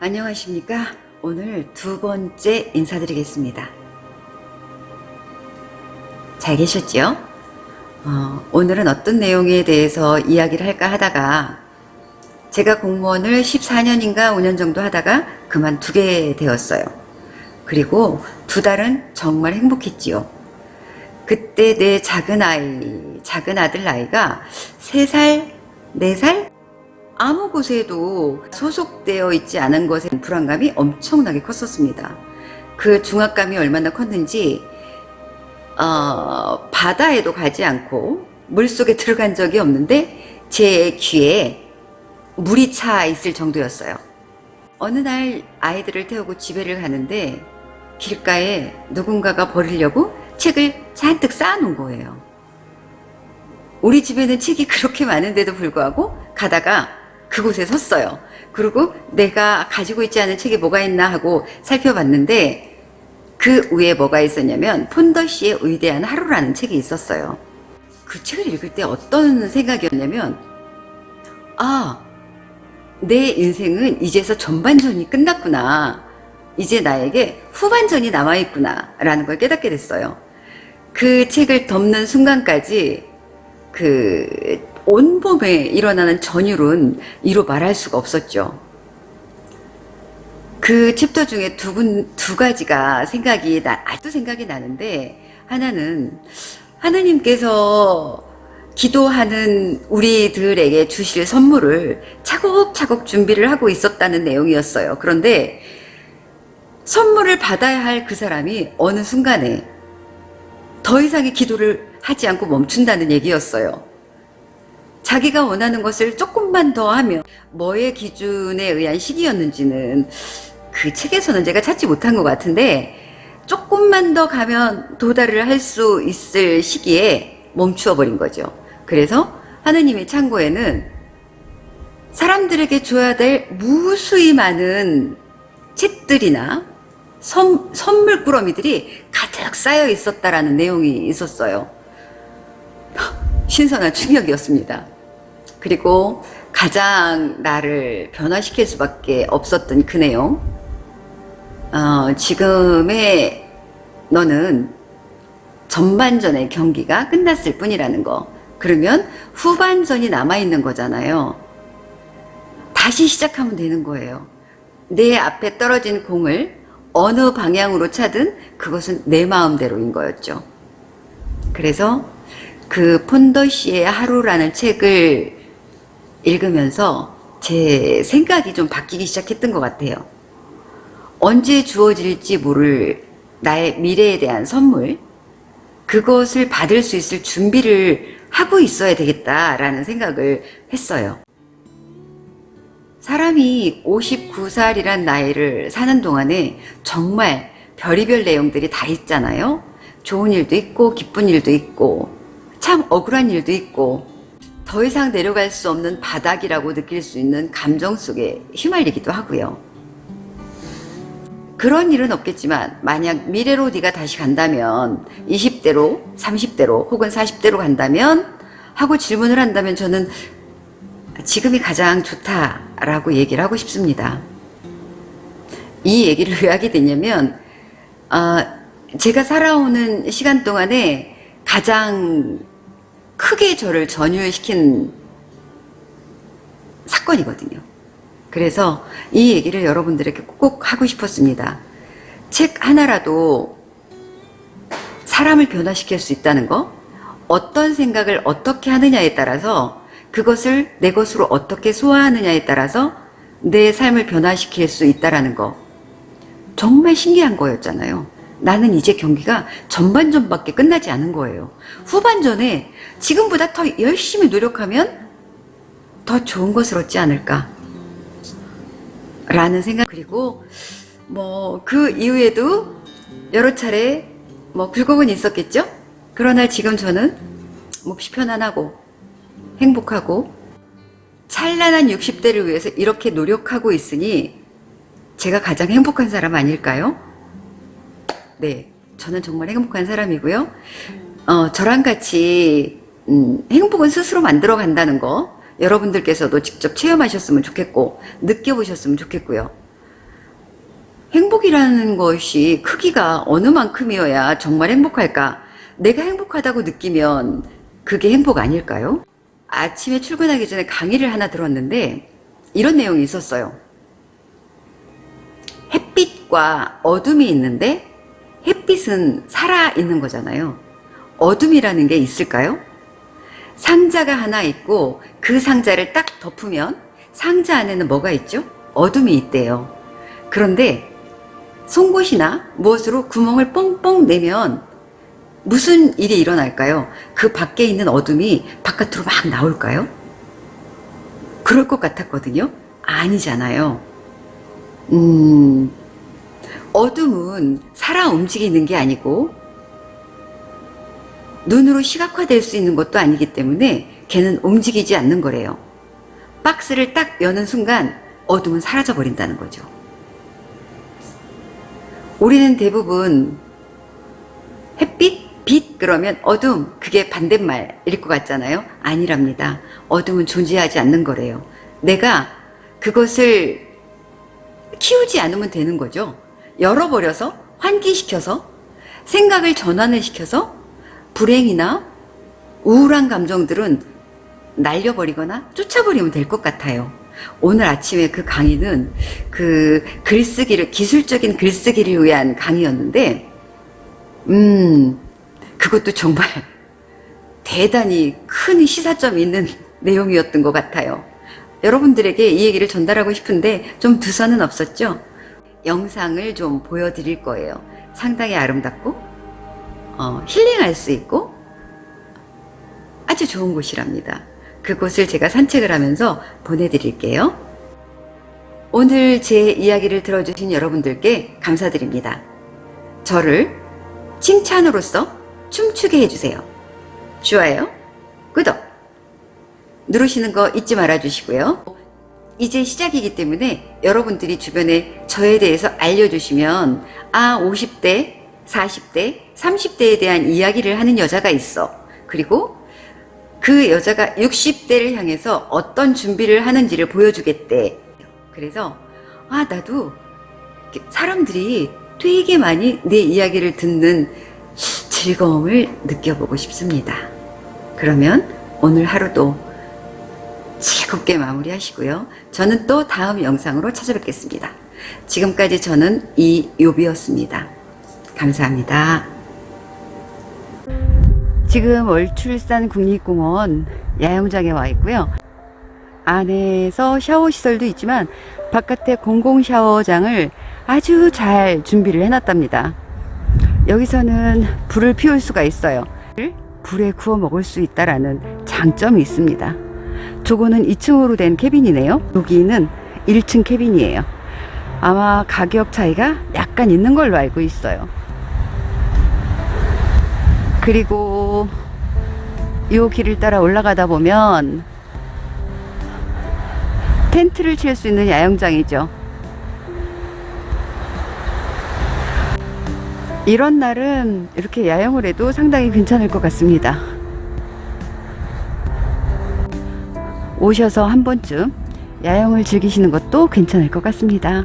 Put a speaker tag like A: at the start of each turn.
A: 안녕하십니까. 오늘 두 번째 인사드리겠습니다. 잘 계셨지요? 어, 오늘은 어떤 내용에 대해서 이야기를 할까 하다가 제가 공무원을 14년인가 5년 정도 하다가 그만두게 되었어요. 그리고 두 달은 정말 행복했지요. 그때 내 작은 아이, 작은 아들 나이가 3살, 4살? 아무 곳에도 소속되어 있지 않은 것에 불안감이 엄청나게 컸었습니다. 그 중압감이 얼마나 컸는지, 어, 바다에도 가지 않고 물속에 들어간 적이 없는데 제 귀에 물이 차 있을 정도였어요. 어느 날 아이들을 태우고 집에를 가는데 길가에 누군가가 버리려고 책을 잔뜩 쌓아놓은 거예요. 우리 집에는 책이 그렇게 많은데도 불구하고 가다가 그곳에 섰어요. 그리고 내가 가지고 있지 않은 책이 뭐가 있나 하고 살펴봤는데 그 위에 뭐가 있었냐면 폰더시의 위대한 하루라는 책이 있었어요. 그 책을 읽을 때 어떤 생각이었냐면 아, 내 인생은 이제서 전반전이 끝났구나. 이제 나에게 후반전이 남아있구나. 라는 걸 깨닫게 됐어요. 그 책을 덮는 순간까지 그 온몸에 일어나는 전율은 이로 말할 수가 없었죠. 그 챕터 중에 두, 군, 두 가지가 생각이 나, 아직도 생각이 나는데 하나는 하느님께서 기도하는 우리들에게 주실 선물을 차곡차곡 준비를 하고 있었다는 내용이었어요. 그런데 선물을 받아야 할 그 사람이 어느 순간에 더 이상의 기도를 하지 않고 멈춘다는 얘기였어요. 자기가 원하는 것을 조금만 더 하면 뭐의 기준에 의한 시기였는지는 그 책에서는 제가 찾지 못한 것 같은데 조금만 더 가면 도달을 할 수 있을 시기에 멈추어 버린 거죠. 그래서 하느님의 창고에는 사람들에게 줘야 될 무수히 많은 책들이나 선, 선물 꾸러미들이 가득 쌓여 있었다라는 내용이 있었어요. 신선한 충격이었습니다. 그리고 가장 나를 변화시킬 수밖에 없었던 그 내용. 어, 지금의 너는 전반전의 경기가 끝났을 뿐이라는 거. 그러면 후반전이 남아있는 거잖아요. 다시 시작하면 되는 거예요. 내 앞에 떨어진 공을 어느 방향으로 차든 그것은 내 마음대로인 거였죠. 그래서 그 폰더시의 하루라는 책을 읽으면서 제 생각이 좀 바뀌기 시작했던 것 같아요. 언제 주어질지 모를 나의 미래에 대한 선물, 그것을 받을 수 있을 준비를 하고 있어야 되겠다라는 생각을 했어요. 사람이 59살이란 나이를 사는 동안에 정말 별의별 내용들이 다 있잖아요. 좋은 일도 있고, 기쁜 일도 있고, 참 억울한 일도 있고, 더 이상 내려갈 수 없는 바닥이라고 느낄 수 있는 감정 속에 휘말리기도 하고요. 그런 일은 없겠지만, 만약 미래로 네가 다시 간다면, 20대로, 30대로, 혹은 40대로 간다면, 하고 질문을 한다면 저는 지금이 가장 좋다라고 얘기를 하고 싶습니다. 이 얘기를 왜 하게 됐냐면, 아, 제가 살아오는 시간 동안에 가장 크게 저를 전율시킨 사건이거든요. 그래서 이 얘기를 여러분들에게 꼭 하고 싶었습니다. 책 하나라도 사람을 변화시킬 수 있다는 거, 어떤 생각을 어떻게 하느냐에 따라서 그것을 내 것으로 어떻게 소화하느냐에 따라서 내 삶을 변화시킬 수 있다라는 거. 정말 신기한 거였잖아요. 나는 이제 경기가 전반전밖에 끝나지 않은 거예요. 후반전에 지금보다 더 열심히 노력하면 더 좋은 것을 얻지 않을까. 라는 생각, 그리고 뭐 그 이후에도 여러 차례 뭐 굴곡은 있었겠죠? 그러나 지금 저는 몹시 편안하고 행복하고 찬란한 60대를 위해서 이렇게 노력하고 있으니 제가 가장 행복한 사람 아닐까요? 네, 저는 정말 행복한 사람이고요. 어, 저랑 같이 음, 행복은 스스로 만들어 간다는 거 여러분들께서도 직접 체험하셨으면 좋겠고 느껴보셨으면 좋겠고요. 행복이라는 것이 크기가 어느 만큼이어야 정말 행복할까? 내가 행복하다고 느끼면 그게 행복 아닐까요? 아침에 출근하기 전에 강의를 하나 들었는데 이런 내용이 있었어요. 햇빛과 어둠이 있는데 햇빛은 살아 있는 거잖아요. 어둠이라는 게 있을까요? 상자가 하나 있고 그 상자를 딱 덮으면 상자 안에는 뭐가 있죠? 어둠이 있대요. 그런데 송곳이나 무엇으로 구멍을 뻥뻥 내면 무슨 일이 일어날까요? 그 밖에 있는 어둠이 바깥으로 막 나올까요? 그럴 것 같았거든요. 아니잖아요. 음, 어둠은 살아 움직이는 게 아니고 눈으로 시각화될 수 있는 것도 아니기 때문에 걔는 움직이지 않는 거래요. 박스를 딱 여는 순간 어둠은 사라져 버린다는 거죠. 우리는 대부분 햇빛, 빛 그러면 어둠 그게 반대말일 것 같잖아요. 아니랍니다. 어둠은 존재하지 않는 거래요. 내가 그것을 키우지 않으면 되는 거죠. 열어버려서 환기시켜서 생각을 전환을 시켜서 불행이나 우울한 감정들은 날려버리거나 쫓아버리면 될 것 같아요. 오늘 아침에 그 강의는 그 글쓰기를, 기술적인 글쓰기를 위한 강의였는데, 음, 그것도 정말 대단히 큰 시사점이 있는 내용이었던 것 같아요. 여러분들에게 이 얘기를 전달하고 싶은데 좀 두서는 없었죠? 영상을 좀 보여드릴 거예요. 상당히 아름답고, 어, 힐링할 수 있고, 아주 좋은 곳이랍니다. 그곳을 제가 산책을 하면서 보내드릴게요. 오늘 제 이야기를 들어주신 여러분들께 감사드립니다. 저를 칭찬으로써 춤추게 해주세요. 좋아요, 구독 누르시는 거 잊지 말아 주시고요. 이제 시작이기 때문에 여러분들이 주변에 저에 대해서 알려주시면 아 50대, 40대, 30대에 대한 이야기를 하는 여자가 있어. 그리고 그 여자가 60대를 향해서 어떤 준비를 하는지를 보여주겠대. 그래서 아 나도 사람들이 되게 많이 내 이야기를 듣는 즐거움을 느껴보고 싶습니다. 그러면 오늘 하루도 즐겁게 마무리하시고요. 저는 또 다음 영상으로 찾아뵙겠습니다. 지금까지 저는 이요비였습니다. 감사합니다. 지금 월출산 국립공원 야영장에 와 있고요. 안에서 샤워 시설도 있지만 바깥에 공공 샤워장을 아주 잘 준비를 해놨답니다. 여기서는 불을 피울 수가 있어요. 불에 구워 먹을 수 있다라는 장점이 있습니다. 저거는 2층으로 된 캐빈이네요. 여기는 1층 캐빈이에요. 아마 가격 차이가 약간 있는 걸로 알고 있어요. 그리고 이 길을 따라 올라가다 보면 텐트를 칠 수 있는 야영장이죠. 이런 날은 이렇게 야영을 해도 상당히 괜찮을 것 같습니다. 오셔서 한 번쯤 야영을 즐기시는 것도 괜찮을 것 같습니다.